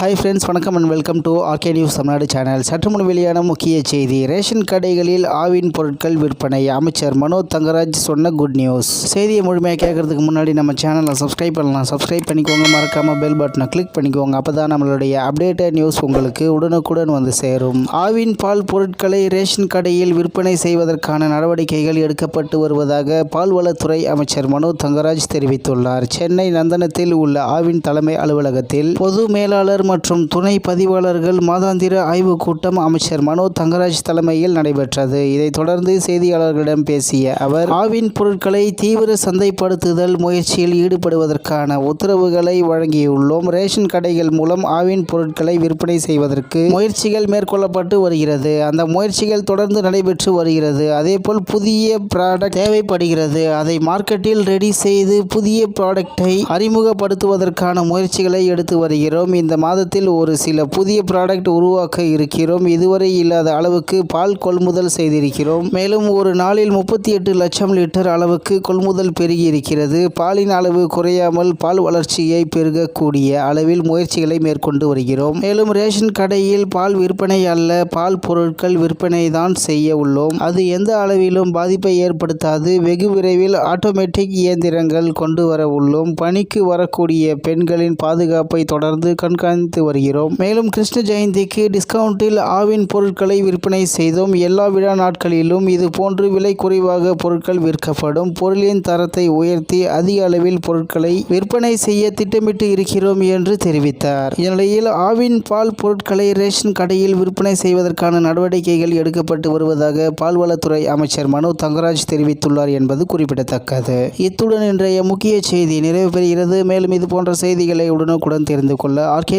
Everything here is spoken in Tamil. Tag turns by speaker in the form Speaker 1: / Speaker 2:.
Speaker 1: ஹாய் ஃப்ரெண்ட்ஸ் வணக்கம் and welcome to RK news Tamil Nadu channel சற்று முன் வெளியான முக்கிய செய்தி. ரேஷன் கடைகளில் ஆவின் பொருட்கள் விற்பனை. அமைச்சர் மனோ தங்கராஜ் சொன்ன குட் நியூஸ் செய்தியை முழுமையாக கேட்கறதுக்கு முன்னாடி நம்ம சேனலை சப்ஸ்கிரைப் பண்ணலாம். சப்ஸ்கிரைப் பண்ணிக்கோங்க. மறக்காமல் பெல் பட்டனை கிளிக் பண்ணிக்கோங்க. அப்போ தான் நம்மளுடைய அப்டேட்டட் நியூஸ் உங்களுக்கு உடனுக்குடன் வந்து சேரும். ஆவின் பால் பொருட்களை ரேஷன் கடையில் விற்பனை செய்வதற்கான நடவடிக்கைகள் எடுக்கப்பட்டு வருவதாக பால்வளத்துறை அமைச்சர் மனோ தங்கராஜ் தெரிவித்துள்ளார். சென்னை நந்தனத்தில் உள்ள ஆவின் தலைமை அலுவலகத்தில் பொது மேலாளர் மற்றும் துணை பதிவாளர்கள் மாதாந்திர ஆய்வுக் கூட்டம் அமைச்சர் மனோ தங்கராஜ் தலைமையில் நடைபெற்றது. இதைத் தொடர்ந்து செய்தியாளர்களிடம் பேசிய அவர் ஆவின் பொருட்களை தீவிர சந்தைப்படுத்துதல் முயற்சியில் ஈடுபடுவதற்கான உத்தரவுகளை வழங்கியுள்ளோம். ரேஷன் கடைகள் மூலம் ஆவின் பொருட்களை விற்பனை செய்வதற்கு முயற்சிகள் மேற்கொள்ளப்பட்டு வருகிறது. அந்த முயற்சிகள் தொடர்ந்து நடைபெற்று வருகிறது. அதேபோல் புதிய ப்ராடக்ட் தேவைப்படுகிறது. அதை மார்க்கெட்டில் ரெடி செய்து புதிய ப்ராடக்டை அறிமுகப்படுத்துவதற்கான முயற்சிகளை எடுத்து வருகிறோம். இந்த மாத மாதத்தில் ஒரு சில புதிய ப்ராடக்ட் உருவாக்க இருக்கிறோம். இதுவரை இல்லாத அளவுக்கு பால் கொள்முதல் செய்திருக்கிறோம். மேலும் ஒரு நாளில் முப்பத்தி எட்டு லட்சம் லிட்டர் அளவுக்கு கொள்முதல் பெருகி இருக்கிறது பாலின் அளவு குறையாமல் பால் வளர்ச்சியை பெருகக்கூடிய அளவில் முயற்சிகளை மேற்கொண்டு வருகிறோம். மேலும் ரேஷன் கடையில் பால் விற்பனை அல்ல பால் பொருட்கள் விற்பனை தான் செய்ய உள்ளோம். அது எந்த அளவிலும் பாதிப்பை ஏற்படுத்தாது. வெகு விரைவில் ஆட்டோமேட்டிக் இயந்திரங்கள் கொண்டு வர உள்ளோம். பணிக்கு வரக்கூடிய பெண்களின் பாதுகாப்பை தொடர்ந்து கண்காணி கண்காணித்து வருகிறோம். மேலும் கிருஷ்ண ஜெயந்திக்கு டிஸ்கவுண்டில் ஆவின் பொருட்களை விற்பனை செய்தோம். எல்லா விழா நாட்களிலும் இது போன்று விலை குறைவாக பொருட்கள் விற்கப்படும். பொருளின் தரத்தை உயர்த்தி அதிக அளவில் பொருட்களை விற்பனை செய்ய திட்டமிட்டு இருக்கிறோம் என்று தெரிவித்தார். இந்நிலையில் ஆவின் பால் பொருட்களை ரேஷன் கடையில் விற்பனை செய்வதற்கான நடவடிக்கைகள் எடுக்கப்பட்டு வருவதாக பால்வளத்துறை அமைச்சர் மனோ தங்கராஜ் தெரிவித்துள்ளார் என்பது குறிப்பிடத்தக்கது. இத்துடன் இன்றைய முக்கிய செய்தி நிறைவு பெறுகிறது. மேலும் இது போன்ற செய்திகளை உடனுக்குடன் தெரிந்து கொள்ள ஆர்கே